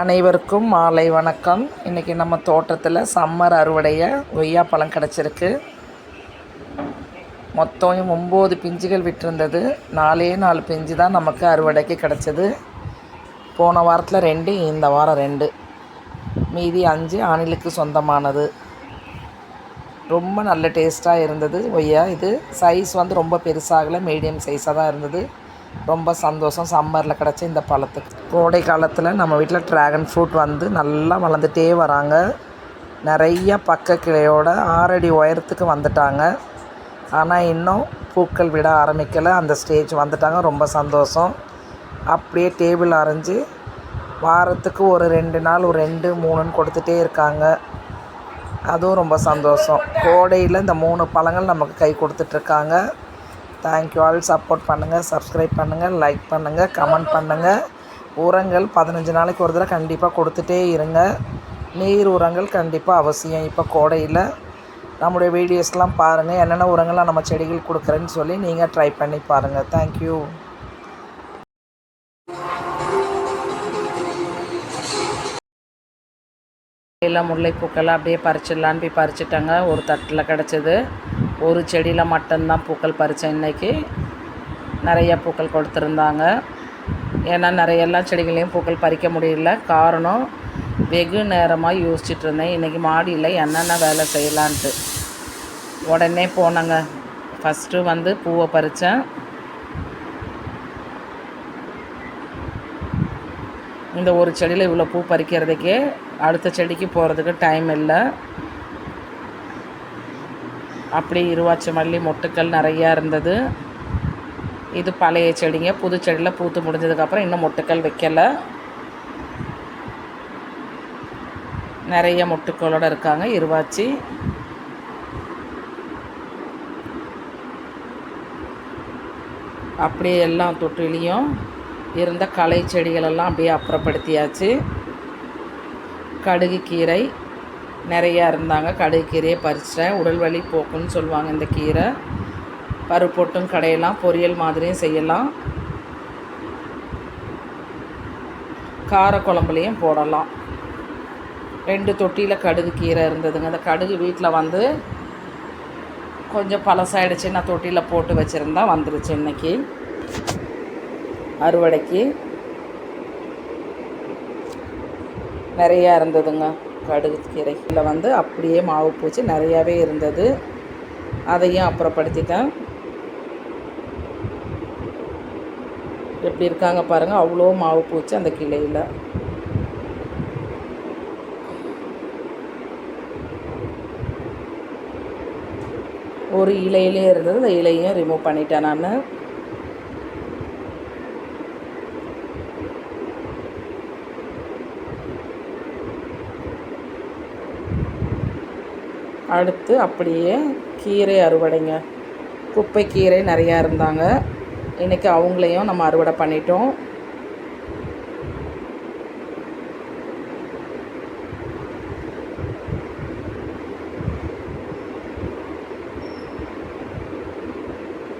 அனைவருக்கும் மாலை வணக்கம். இன்றைக்கி நம்ம தோட்டத்தில் சம்மர் அறுவடைய கொய்யாப்பழம் கிடச்சிருக்கு. மொத்தம் ஒம்பது பிஞ்சுகள் விட்டிருந்தது. நாலே நாலு பிஞ்சு தான் நமக்கு அறுவடைக்கு கிடச்சிது. போன வாரத்தில் ரெண்டு இந்த வாரம் ரெண்டு. மீதி அஞ்சு ஆணிலுக்கு சொந்தமானது. ரொம்ப நல்ல டேஸ்ட்டாக இருந்தது கொய்யா. இது சைஸ் வந்து ரொம்ப பெருசாகலை மீடியம் சைஸாக தான் இருந்தது. ரொம்ப சந்தோஷம். சம்மரில் கிடச்ச இந்த பழத்துக்கு. கோடை காலத்தில் நம்ம வீட்டில் ட்ராகன் ஃப்ரூட் வந்து நல்லா வளர்ந்துட்டே வராங்க. நிறைய பக்க கிளையோட ஆறடி உயரத்துக்கு வந்துட்டாங்க. ஆனால் இன்னும் பூக்கள் விட ஆரம்பிக்கலை. அந்த ஸ்டேஜ் வந்துட்டாங்க. ரொம்ப சந்தோஷம். அப்படியே டேபிள் அரைஞ்சி வாரத்துக்கு ஒரு ரெண்டு நாள் ஒரு ரெண்டு மூணுன்னு கொடுத்துட்டே இருக்காங்க. அதுவும் ரொம்ப சந்தோஷம். கோடையில் இந்த மூணு பழங்கள் நமக்கு கை கொடுத்துட்ருக்காங்க தேங்க்யூ ஆல் சப்போர்ட் பண்ணுங்கள் சப்ஸ்கிரைப் பண்ணுங்கள் லைக் பண்ணுங்கள் கமெண்ட் பண்ணுங்கள் உரங்கள் பதினஞ்சு நாளைக்கு ஒரு தடவை கண்டிப்பாக கொடுத்துட்டே இருங்க. நீர் உரங்கள் கண்டிப்பாக அவசியம். இப்போ கோடையில் நம்முடைய வீடியோஸ்லாம் பாருங்கள் என்னென்ன உரங்கள்லாம் நம்ம செடிகள் கொடுக்குறேன்னு சொல்லி நீங்கள் ட்ரை பண்ணி பாருங்கள் தேங்க்யூ எல்லாம் முல்லைப்பூக்கெல்லாம் அப்படியே பறிச்சிடலான்னு போய் பறிச்சிட்டாங்க. ஒரு தட்டில் கிடச்சிது. ஒரு செடியில் மட்டும்தான் பூக்கள் பறித்தேன் இன்றைக்கி நிறைய பூக்கள் கொடுத்துருந்தாங்க. ஏன்னா நிறைய எல்லா செடிகளையும் பூக்கள் பறிக்க முடியல. காரணம் வெகு நேரமாக யோசிச்சுட்டு இருந்தேன். இன்றைக்கி மாடியில் என்னென்ன வேலை செய்யலான்ட்டு. உடனே போனேங்க. ஃபஸ்ட்டு வந்து பூவை பறித்தேன் இந்த ஒரு செடியில் இவ்வளோ பூ பறிக்கிறதுக்கே அடுத்த செடிக்கு போகிறதுக்கு டைம் இல்லை. அப்படி இருவாச்சி மல்லி மொட்டுக்கள் நிறையா இருந்தது. இது பழைய செடிங்க. புது செடியில் பூத்து முடிஞ்சதுக்கப்புறம் இன்னும் மொட்டுக்கள் வைக்கலை. நிறைய மொட்டுக்களோடு இருக்காங்க. இருவாச்சி. அப்படியே எல்லா தொட்டிலையும் இருந்த களை செடிகளெல்லாம் அப்படியே அப்புறப்படுத்தியாச்சு. கடுகு கீரை நிறையா இருந்தாங்க. கடுகு கீரையை பறிச்சிட்டேன். உடல் வலி போக்குன்னு சொல்லுவாங்க இந்த கீரை. பருப்பொட்டும் கடையெல்லாம் பொரியல் மாதிரியும் செய்யலாம். கார குழம்புலையும் போடலாம். ரெண்டு தொட்டியில் கடுகு கீரை இருந்ததுங்க. அந்த கடுகு வீட்டில் வந்து கொஞ்சம் பழசாயிடுச்சு. நான் தொட்டியில் போட்டு வச்சுருந்தா வந்துருச்சு இன்றைக்கி அறுவடைக்கு. நிறையா இருந்ததுங்க. கடுகு கீரை இதில் வந்து அப்படியே மாவு பூச்சி நிறையாவே இருந்தது. அதையும் அப்புறப்படுத்திட்டேன். எப்படி இருக்காங்க பாருங்கள் அவ்வளோ மாவு பூச்சி அந்த கிளையில் ஒரு இலையிலே இருந்தது அந்த இலையும் ரிமூவ் பண்ணிட்டேன் நான். அடுத்து அப்படியே கீரை அறுவடைங்க. குப்பை கீரை நிறையா இருந்தாங்க. இன்றைக்கி அவங்களையும் நம்ம அறுவடை பண்ணிட்டோம்.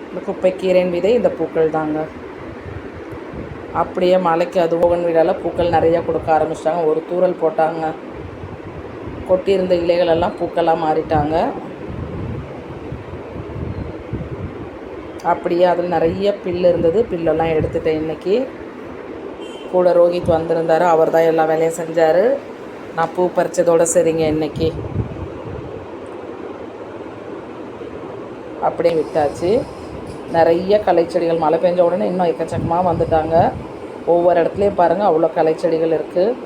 இந்த குப்பைக்கீரையின் விதை இந்த பூக்கள் தாங்க. அப்படியே மலைக்கு அது ஓகன் வீடால் பூக்கள் நிறையா கொடுக்க ஆரம்பிச்சிட்டாங்க. ஒரு தூரல் போட்டாங்க. கொட்டியிருந்த இலைகளெல்லாம் பூக்களாக மாறிட்டாங்க. அப்படியே அதில் நிறைய பில்லு இருந்தது. பில்லெல்லாம் எடுத்துட்டேன் இன்றைக்கி கூட ரோஹித் வந்திருந்தார். அவர் தான் எல்லா வேலையும் செஞ்சார். நான் பூ பறித்ததோடு சரிங்க இன்றைக்கி அப்படியே விட்டாச்சு. நிறைய கலைச்செடிகள். மழை பெஞ்ச உடனே இன்னும் எக்கச்சக்கமாக வந்துட்டாங்க. ஒவ்வொரு இடத்துலையும் பாருங்கள் அவ்வளோ கலைச்செடிகள் இருக்குது